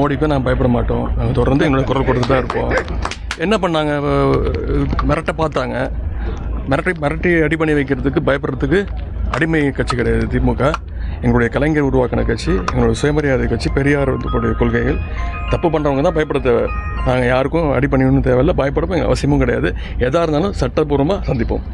மோடிக்கும் நாங்கள் பயப்பட மாட்டோம். நாங்கள் தொடர்ந்து எங்களோட குரல் கொடுத்து தான் இருப்போம். என்ன பண்ணாங்க? மிரட்டை மிரட்ட பார்த்தாங்க. மிரட்டி மிரட்டி அடி பண்ணி வைக்கிறதுக்கு பயப்படுறதுக்கு அடிமை கட்சி கிடையாது திமுக. எங்களுடைய கலைஞர் உருவாக்கின கட்சி எங்களுடைய சுயமரியாதை கட்சி பெரியார் கொள்கைகள். தப்பு பண்ணுறவங்க தான் பயப்பட தேவை. நாங்கள் யாருக்கும் அடி பண்ணிடணும் தேவையில்லை பயப்படவும் எங்கள் அவசியமும் கிடையாது. எதாக இருந்தாலும் சட்டப்பூர்வமாக சந்திப்போம்.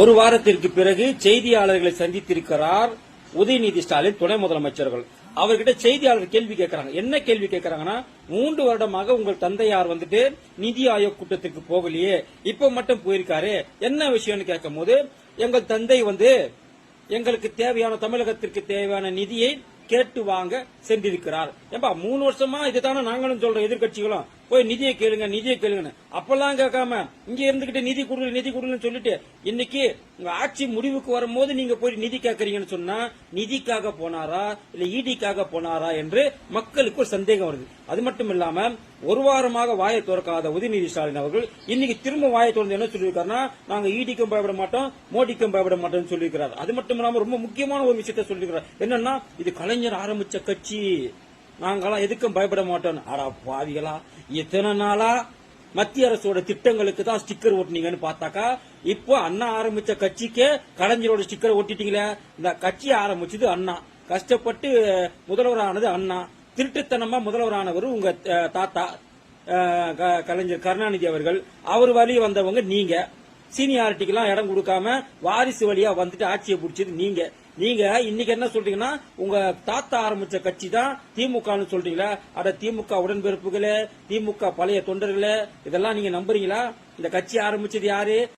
ஒரு வாரத்திற்கு பிறகு செய்தியாளர்களை சந்தித்திருக்கிறார் உதயநிதி ஸ்டாலின் துணை முதலமைச்சர்கள். அவர்கிட்ட செய்தியாளர் கேள்வி கேட்கறாங்க என்ன கேள்வி கேட்கறாங்கன்னா மூன்று வருடமாக உங்கள் தந்தையார் வந்துட்டு நிதி ஆயோக் கூட்டத்திற்கு போகலையே இப்ப மட்டும் போயிருக்காரு. என்ன விஷயம்னு கேட்கும் போது எங்கள் தந்தை வந்து எங்களுக்கு தேவையான தமிழகத்திற்கு தேவையான நிதியை கேட்டு வாங்க சென்றிருக்கிறார். ஏப்பா மூணு வருஷமா இதுதானே நாங்களும் சொல்றோம் எதிர்க்கட்சிகளும்? போய் நிதியை கேளுங்க நிதியை கேளுங்கன்னு. அப்பெல்லாம் கேட்காம இங்க இருந்துகிட்டு நிதி கொடுங்க நிதி கொடுங்கன்னு சொல்லிட்டு இன்னைக்கு உங்க ஆட்சி முடிவுக்கு வரும்போது நீங்க போய் நிதி கேட்கறீங்கன்னு சொன்னா நிதிக்காக போனாரா இல்ல ஈடிக்காக போனாரா என்று மக்களுக்கு ஒரு சந்தேகம் வருது. அது மட்டும் இல்லாம ஒரு வாரமாக வாயை திறக்காத உதயநிதி ஸ்டாலின் அவர்கள் இன்னைக்கு திரும்ப வாயை திறந்து என்ன சொல்லியிருக்காருன்னா நாங்க ஈடிக்கும் பயப்பட மாட்டோம் மோடிக்கும் பயப்பட மாட்டோம்னு சொல்லியிருக்கிறார். அது மட்டும் இல்லாம ரொம்ப முக்கியமான ஒரு விஷயத்த சொல்லியிருக்கிறார். என்னன்னா இது கலைஞர் ஆரம்பிச்ச கட்சி. நாங்களாம் எதுக்கும் பயப்பட மாட்டோம் ஆடா பாவிகளா. எத்தனை நாளா மத்திய அரசோட திட்டங்களுக்கு தான் ஸ்டிக்கர் ஓட்டினீங்கன்னு பார்த்தாக்கா இப்போ அண்ணா ஆரம்பிச்ச கட்சிக்கே கலைஞரோட ஸ்டிக்கர் ஓட்டிட்டீங்களே. இந்த கட்சி ஆரம்பிச்சது அண்ணா. கஷ்டப்பட்டு முதல்வரானது அண்ணா. திருட்டுத்தனமா முதல்வரானவர் உங்க தாத்தா க- கலைஞர் கருணாநிதி அவர்கள். அவர் வழி வந்தவங்க நீங்க. சீனியாரிட்டிக்கெல்லாம் இடம் கொடுக்காம வாரிசு வழியா வந்துட்டு ஆட்சியை பிடிச்சது நீங்க. நீங்க இன்னைக்கு என்ன சொல்றீங்கன்னா உங்க தாத்தா ஆரம்பிச்ச கட்சி தான் திமுகன்னு சொல்றீங்களா? அட திமுக உடன்பிறப்புகளே திமுக பழைய தொண்டர்களே இதெல்லாம் நீங்க நம்புறீங்களா? இந்த கட்சி ஆரம்பிச்சது யாரு?